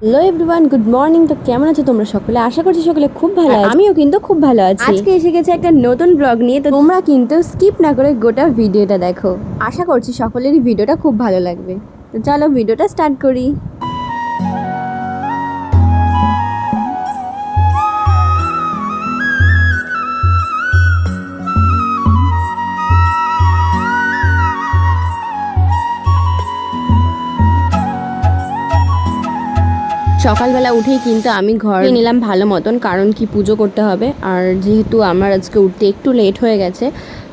Hello everyone good morning তো কেমন আছো তোমরা সকলে? আশা করছি সকলে খুব ভালো আছো। আমিও কিন্তু খুব ভালো আছি। আজকে এসে গেছে একটা নতুন ব্লগ নিয়ে তো তোমরা কিন্তু স্কিপ না করে গোটা ভিডিওটা দেখো। আশা করছি সকলেরই ভিডিওটা খুব ভালো লাগবে। তো চলো ভিডিওটা স্টার্ট করি। সকালবেলা উঠেই কিন্তু আমি ঘর নিলাম ভালো মতন কারণ কি পুজো করতে হবে। আর যেহেতু আমার আজকে উঠতে একটু লেট হয়ে গেছে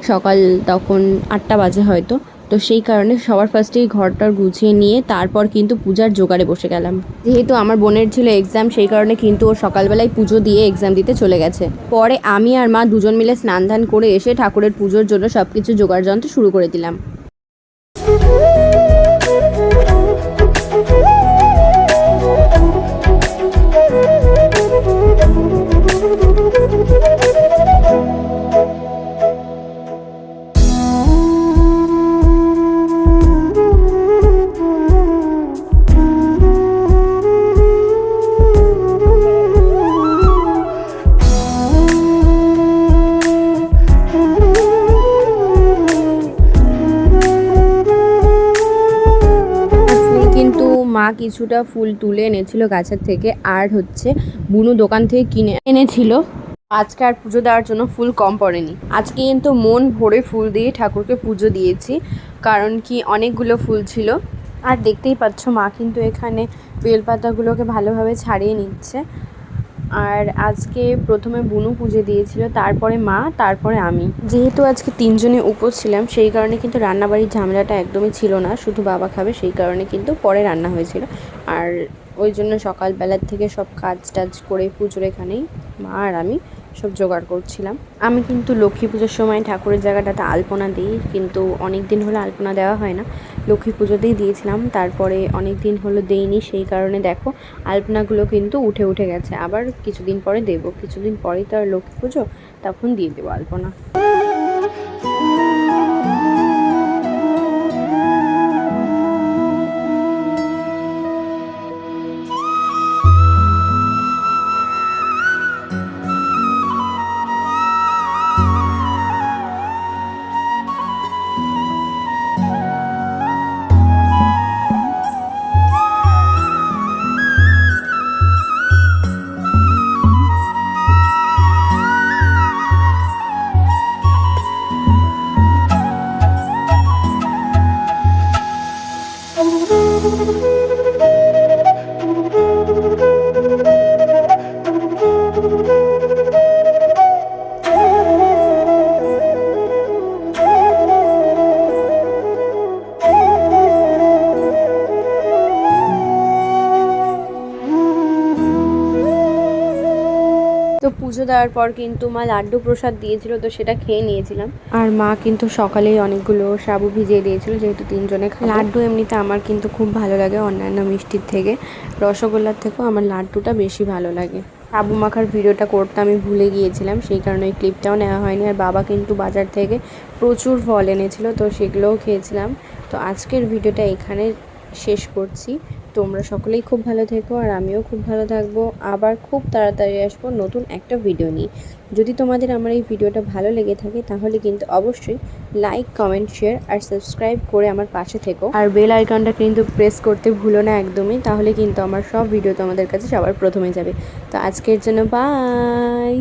সকাল তখন আটটা বাজে হয়তো তো সেই কারণে সবার ফার্স্টেই ঘরটার গুছিয়ে নিয়ে তারপর কিন্তু পূজার জোগাড়ে বসে গেলাম। যেহেতু আমার বোনের ছিল এক্সাম সেই কারণে কিন্তু ও সকালবেলায় পুজো দিয়ে এক্সাম দিতে চলে গেছে। পরে আমি আর মা দুজন মিলে স্নান ধান করে এসে ঠাকুরের পুজোর জন্য সব কিছু জোগাড় যন্ত্র শুরু করে দিলাম। মা কিছুটা ফুল তুলে এনেছিল গাছের থেকে আর হচ্ছে বুনু দোকান থেকে কিনে এনেছিল। আজকে আর পুজো দেওয়ার জন্য ফুল কম পড়েনি। আজকে কিন্তু মন ভরে ফুল দিয়ে ঠাকুরকে পুজো দিয়েছি, কারণ কি অনেকগুলো ফুল ছিল। আর দেখতেই পাচ্ছ মা কিন্তু এখানে বেলপাতাগুলোকে ভালোভাবে ছাড়িয়ে নিচ্ছে। আর আজকে প্রথমে বুনু পুজো দিয়েছিল, তারপরে মা, তারপরে আমি। যেহেতু আজকে তিনজনে উপোস ছিলাম, সেই কারণে কিন্তু রান্নাবাড়ির ঝামেলাটা একদমই ছিল না। শুধু বাবা খাবে, সেই কারণে কিন্তু পরে রান্না হয়েছিল। আর ওই জন্য সকালবেলার থেকে সব কাজ টাজ করে পুজোর এখানেই মা আর আমি সব জোগাড় করছিলাম। আমি কিন্তু লক্ষ্মী পুজোর সময় ঠাকুরের জায়গাটাতে আলপনা দিই, কিন্তু অনেক দিন হলো আলপনা দেওয়া হয় না। লক্ষ্মী পুজোতেই দিয়েছিলাম, তারপরে অনেক দিন হলো দেইনি, সেই কারণে দেখো আলপনাগুলো কিন্তু উঠে উঠে গেছে। আবার কিছুদিন পরে দেবো, কিছুদিন পরেই তো আর লক্ষ্মী পুজো, তখন দিয়ে দেবো আলপনা। Thank you. তো পুজো দেওয়ার পর কিন্তু মা লাড্ডু প্রসাদ দিয়েছিল তো সেটা খেয়ে নিয়েছিলাম। আর মা কিন্তু সকালেই অনেকগুলো সাবু ভিজিয়ে দিয়েছিল, যেহেতু তিনজনে লাড্ডু এমনিতে আমার কিন্তু খুব ভালো লাগে অন্যান্য মিষ্টির থেকে। রসগোল্লার থেকেও আমার লাড্ডুটা বেশি ভালো লাগে। সাবু মাখার ভিডিওটা করতে আমি ভুলে গিয়েছিলাম, সেই কারণে ওই ক্লিপটাও নেওয়া হয়নি। আর বাবা কিন্তু বাজার থেকে প্রচুর ফল এনেছিল, তো সেগুলোও খেয়েছিলাম। তো আজকের ভিডিওটা এখানে শেষ করছি। তোমরা সকলেই খুব ভালো থেকো আর আমিও খুব ভালো থাকব। আবার খুব তাড়াতাড়ি আসব নতুন একটা ভিডিও নিয়ে। যদি তোমাদের আমার এই ভিডিওটা ভালো লেগে থাকে, তাহলে কিন্তু অবশ্যই লাইক কমেন্ট শেয়ার আর সাবস্ক্রাইব করে আমার পাশে থেকো। আর বেল আইকনটা কিন্তু প্রেস করতে ভুলো না একদমই, তাহলে কিন্তু আমার সব ভিডিও তোমাদের কাছে সবার প্রথমে যাবে। তো আজকের জন্য বাই